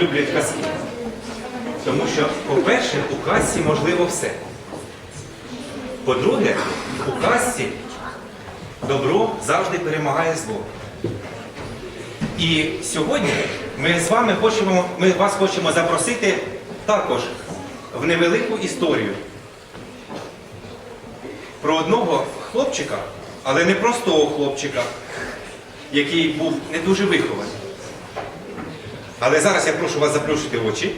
люблять казки. Тому що, по-перше, у касі можливо все. По-друге, у казці добро завжди перемагає зло. І сьогодні ми з вами хочемо, ми вас хочемо запросити також в невелику історію про одного хлопчика, але не простого хлопчика, який був не дуже вихований. Але зараз я прошу вас заплющити очі.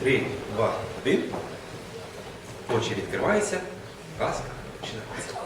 Три, два, один. Очі відкриваються. Казка починається.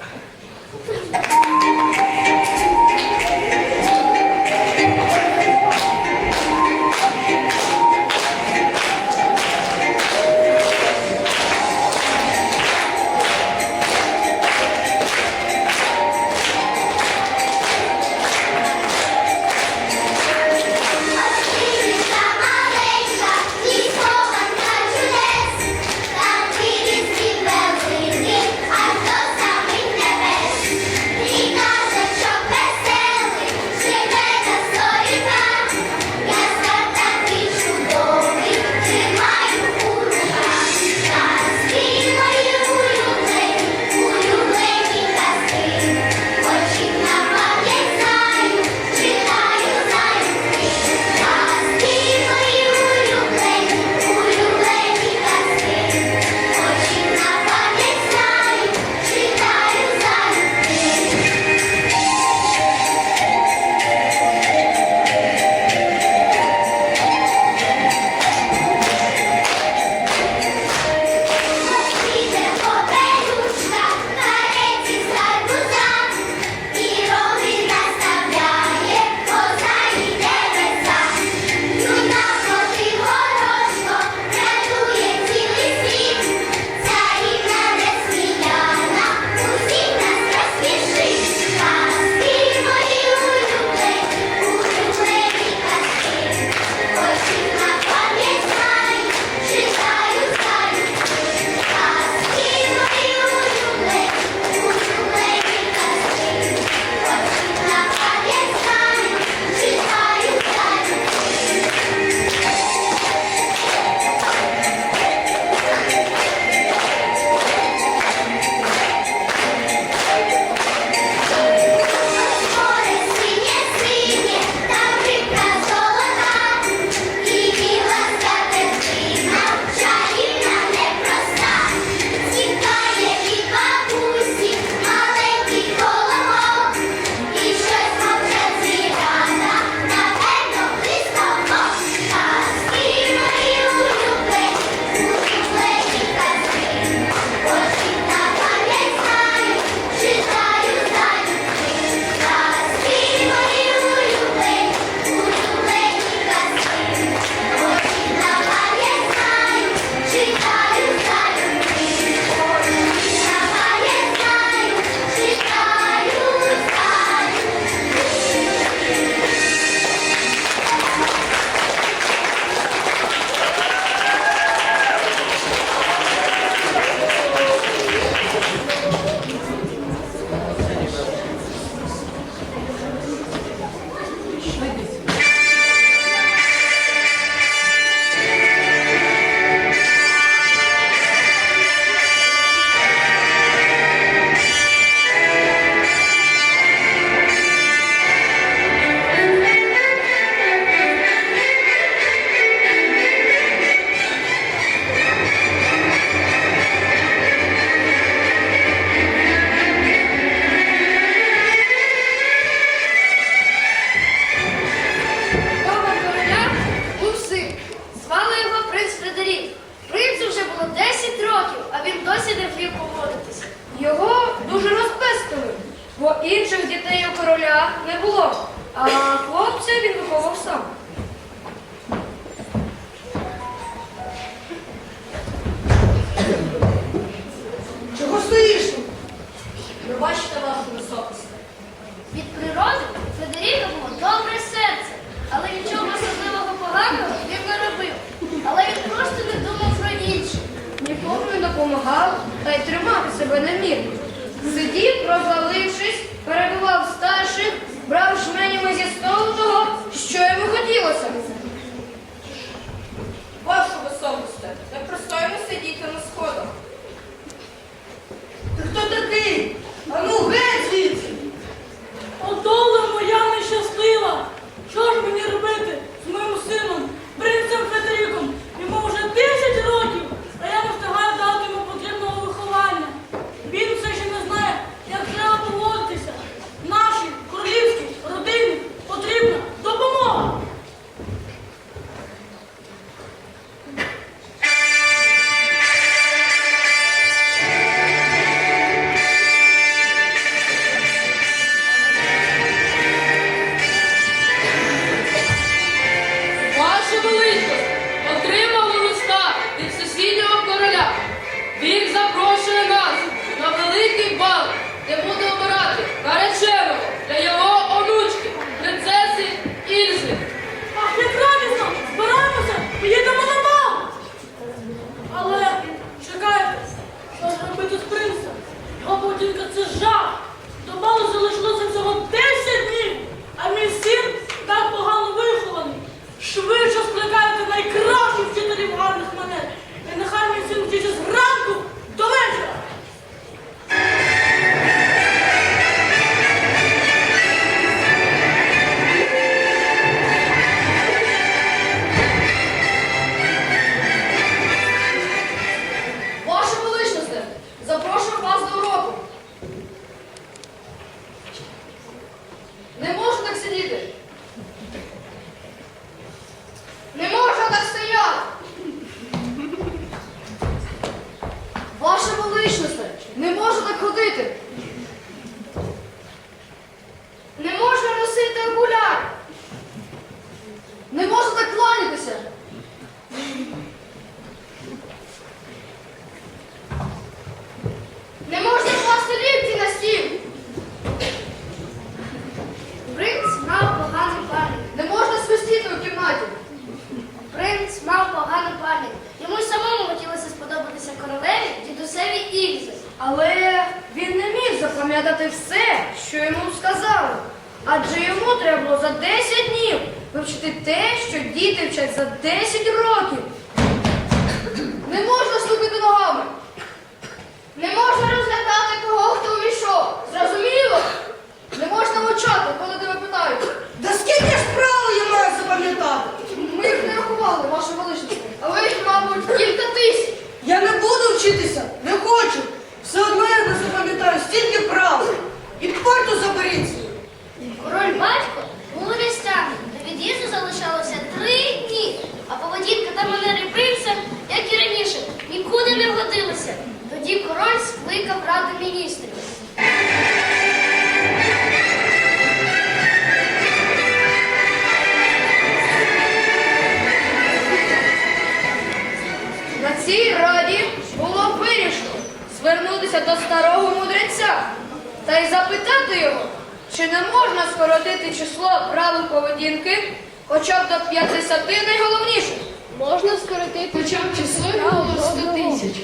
До 50 найголовніших. Можна скоротити хоча б число його до 100 тисяч.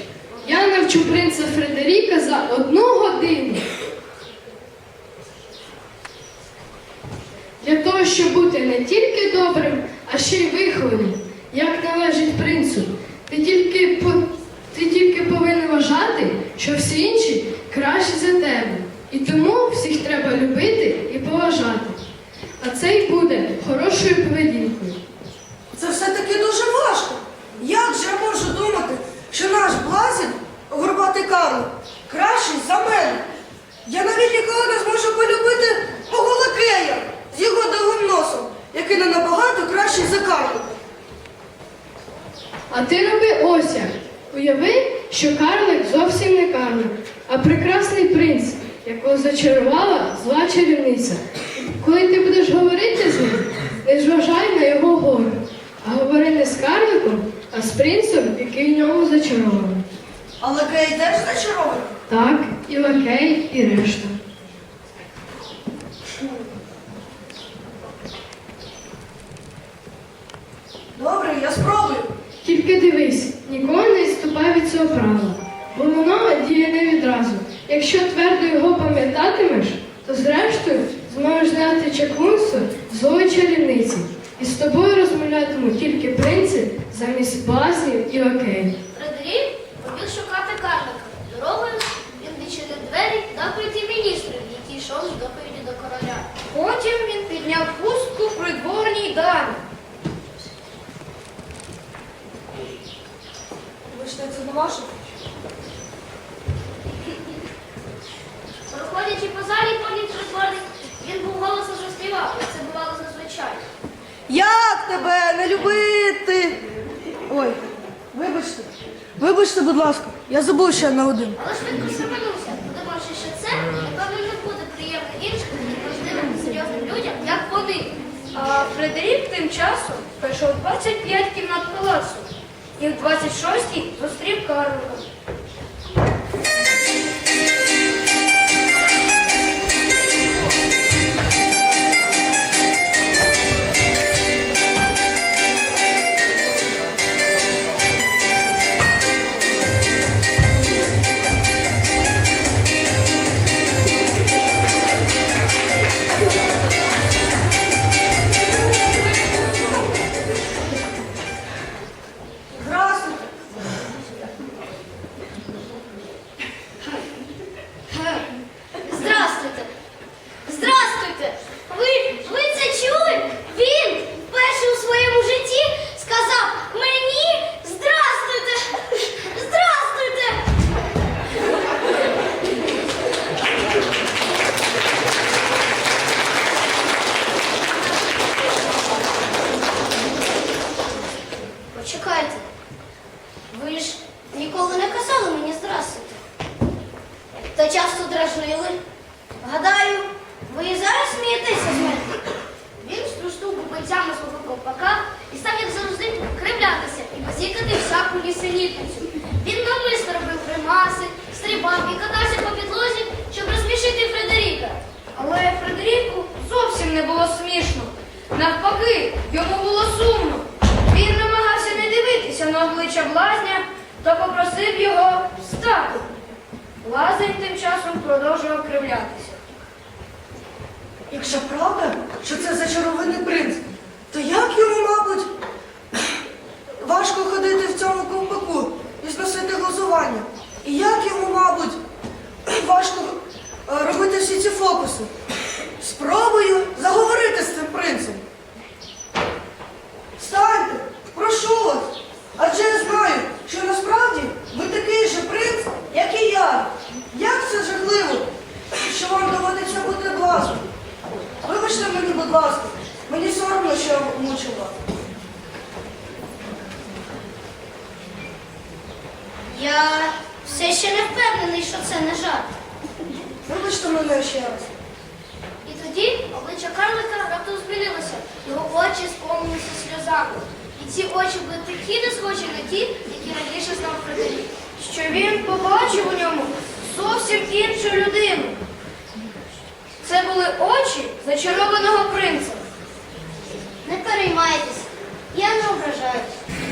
Я навчу принца Фредеріка за одну годину. Для того, щоб бути не тільки добрим, а ще й вихованим, як належить принцу. Ти тільки, по- ти тільки повинен вважати, що всі інші кращі за тебе. І тому всіх треба любити і поважати. А це й буде хорошою поведінкою. Це все-таки дуже важко. Як же я можу думати, що наш блазень, горбатий Карло, кращий за мене? Я навіть ніколи не зможу полюбити мого лакея з його довгим носом, який не набагато кращий за Карло. А ти роби ось як. Уяви, що карлик зовсім не карлик, а прекрасний принц, якого зачарувала зла чарівниця. Коли ти будеш говорити з ним, не зважай на його гору, а говори не з карликом, а з принцем, який в ньому зачарований. А лакей теж зачарований? Так, і лакей, і решта. Добре, я спробую. Тільки дивись, ніколи не відступай від цього правила. Головного діє не відразу. Якщо твердо його пам'ятатимеш, то зрештою зможеш знати чаклунство злої чарівниці. І з тобою розмовлятимуть тільки принцип замість базів і окей. Фредерік побіг шукати карлика. Дорогою він відчинив двері та прийти міністрів, який йшов з доповіді до короля. Потім він підняв пустку придворній дамі. Вибачте, це не ваше? Проходячи по залі, пані придворник, він був голосно заспівав, як це бувало зазвичай. Як тебе не любити? Ой, вибачте. Вибачте, будь ласка, я забув ще на один. Але швидко схаменувся, подумавши, що це, напевно, не буде приємно іншим важливим серйозним людям, як вони. А Фредерік тим часом пройшов 25 кімнат палацу і в 26-й зустрів Карлика. Лазень тим часом продовжував кривлятися. Якщо правда, що це зачарований принц, то як йому, мабуть, важко ходити в цьому ковпаку і зносити глузування? І як йому, мабуть, важко е, робити всі ці фокуси? Спробую заговорити з цим принцем. Встаньте, прошу вас. Адже я знаю, що насправді ви такий же принц, як і я. Як що вам доводиться бути блазним. Вибачте мені, будь ласка, мені соромно, що я мучу вас. Я все ще не впевнений, що це не жарт. Вибачте мене ще раз. І тоді обличчя Карлика раптом змінилося. Його очі сповнилися сльозами. І ці очі були такі не схожі на ті, які раніше знав Фредерік. що він побачив у ньому зовсім іншу людину. Це були очі зачарованого принца. Не переймайтеся, я не ображаюсь.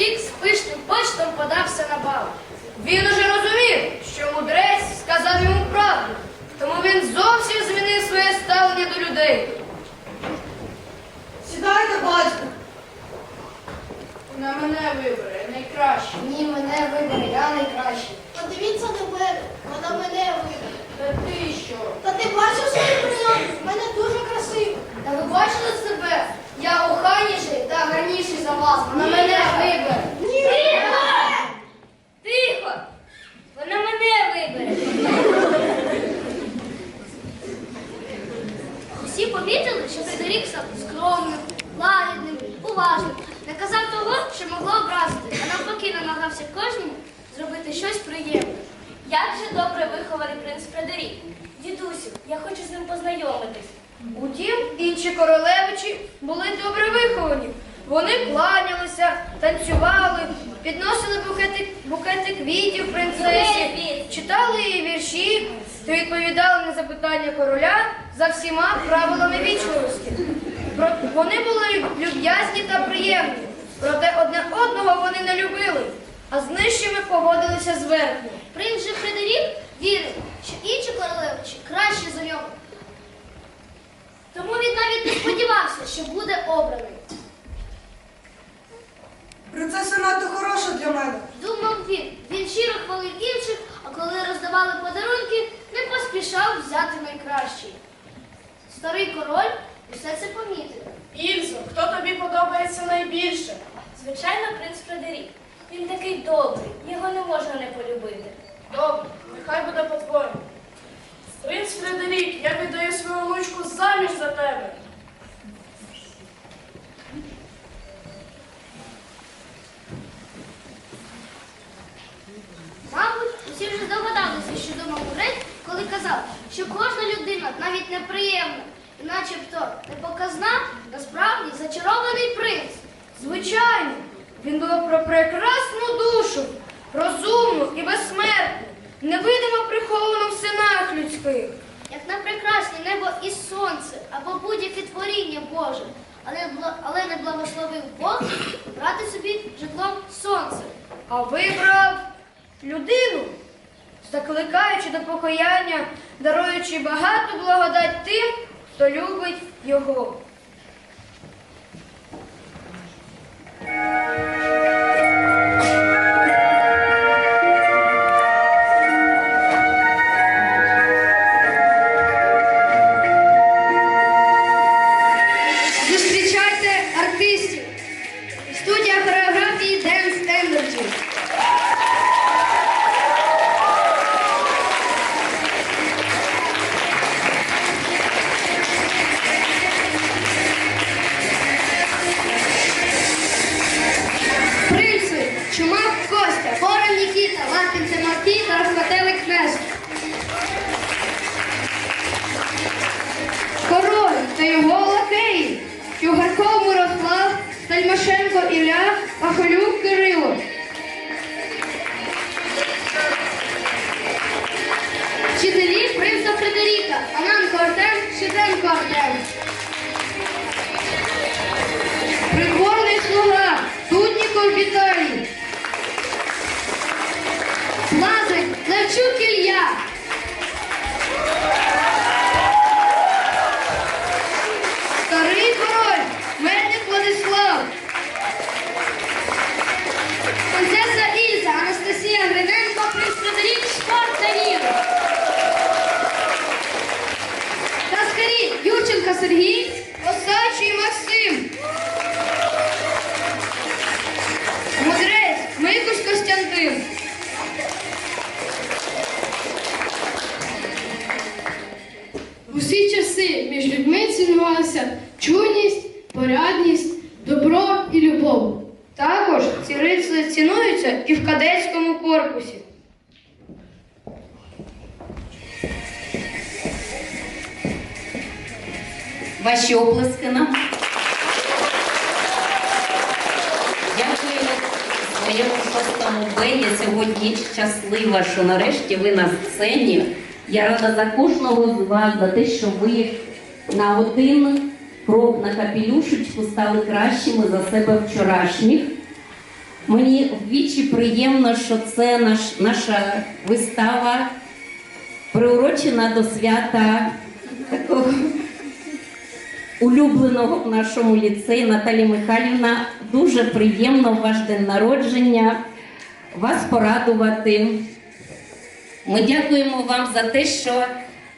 Фредерік з пишним почтом подався на бал. Він уже розумів, що мудрець сказав йому правду, тому він зовсім змінив своє ставлення до людей. Сідайте, батько. На мене вибере найкраще. Ні, мене вибере, я найкращий. Подивіться на мене, вона мене вибере. Та ти що? Та ти бачив свою прийомку? В мене дуже красиво. Та ви бачили себе? Я охайніший та гарніший за вас. Вона мене вибере. Тихо! Тихо! Вона мене вибере. Усі помітили, що Фредерік став скромним, лагідним, уважним. Не казав того, що могло образити, а навпаки намагався кожному зробити щось приємне. Як же добре вихований принц Фредерік. Дідусю, я хочу з ним познайомитись. Утім, інші королевичі були добре виховані. Вони кланялися, танцювали, підносили букети, букети квітів принцесі, читали її вірші та відповідали на запитання короля за всіма правилами вічливості. Вони були люб'язні та приємні, проте одне одного вони не любили, а з нижчими поводилися зверху. Принц же Фредерік вірив, що інші королевичі краще за нього. Тому він навіть не сподівався, що буде обраний. Принцеса надто хороша для мене. Думав він, він щиро хвалив інших, а коли роздавали подарунки, не поспішав взяти найкращий. Старий король усе це помітив. Ільзо, хто тобі подобається найбільше? Звичайно, принц Фредерік. Він такий добрий, його не можна не полюбити. Добре, нехай буде по-твоєму. Принц Фредерік, я віддаю свою внучку заміж за тебе. Мабуть, усі вже здогадалися, що думав мудрець, коли казав, що кожна людина, навіть неприємна, і начебто непоказна, насправді зачарований принц. Звичайно, він думав про прекрасну душу, розумну і безсмертну, невидимо приховану в. Як на прекрасне небо і сонце, або будь-яке творіння Боже, але, але не благословив Бог брати собі житлом сонце. А вибрав людину, закликаючи до покаяння, даруючи багату благодать тим, хто любить його. Ваші оплески нам. Дякую своєму шостому Б. Я сьогодні щаслива, що нарешті ви на сцені. Я рада за кожного з вас, за те, що ви на один крок на капелюшечку стали кращими за себе вчорашніх. Мені вдвічі приємно, що це наш, наша вистава приурочена до свята такого улюбленого в нашому ліцеї Наталі Михайлівна. Дуже приємно ваш день народження вас порадувати. Ми дякуємо вам за те, що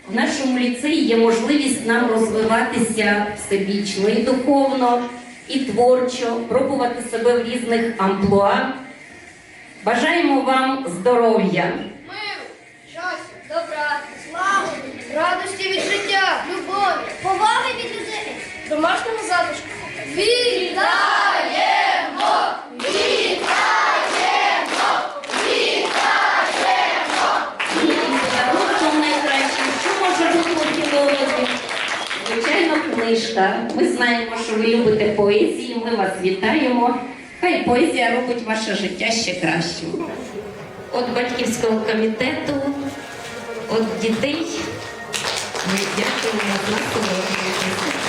в нашому ліцеї є можливість нам розвиватися всебічно і духовно, і творчо, пробувати себе в різних амплуа. Бажаємо вам здоров'я, Миру, щастя, добра, слави, радості від життя, любові, поваги від людей, Домашнього затишку. Вітаємо! Подарунком найкращим, що може бути у? Звичайно, книжка. Ми знаємо, що ви любите поезію, ми вас вітаємо. Хай поезія робить ваше життя ще кращим. От батьківського комітету, от дітей. Ми дякуємо за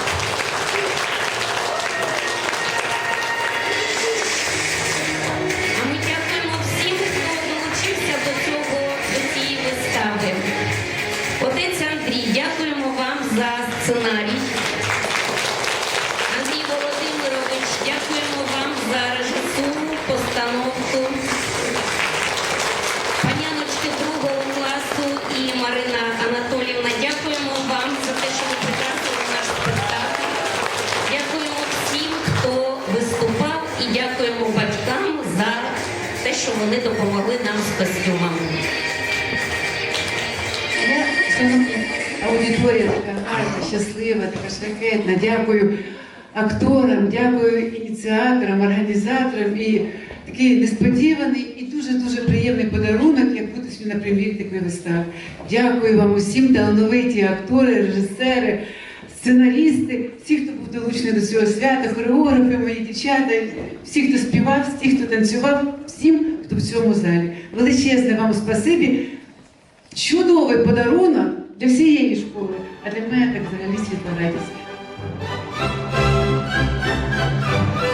акторам, дякую ініціаторам, організаторам і такий несподіваний і дуже-дуже приємний подарунок, як бути прем'єрі такої вистави. Дякую вам усім, талановиті актори, режисери, сценарісти, всі, хто був долучений до цього свята, хореографи, мої дівчата, всі, хто співав, всі, хто танцював, всім, хто в цьому залі. Величезне вам спасибі. Чудовий подарунок для всієї школи, а для мене так взагалі світла радість. Thank you.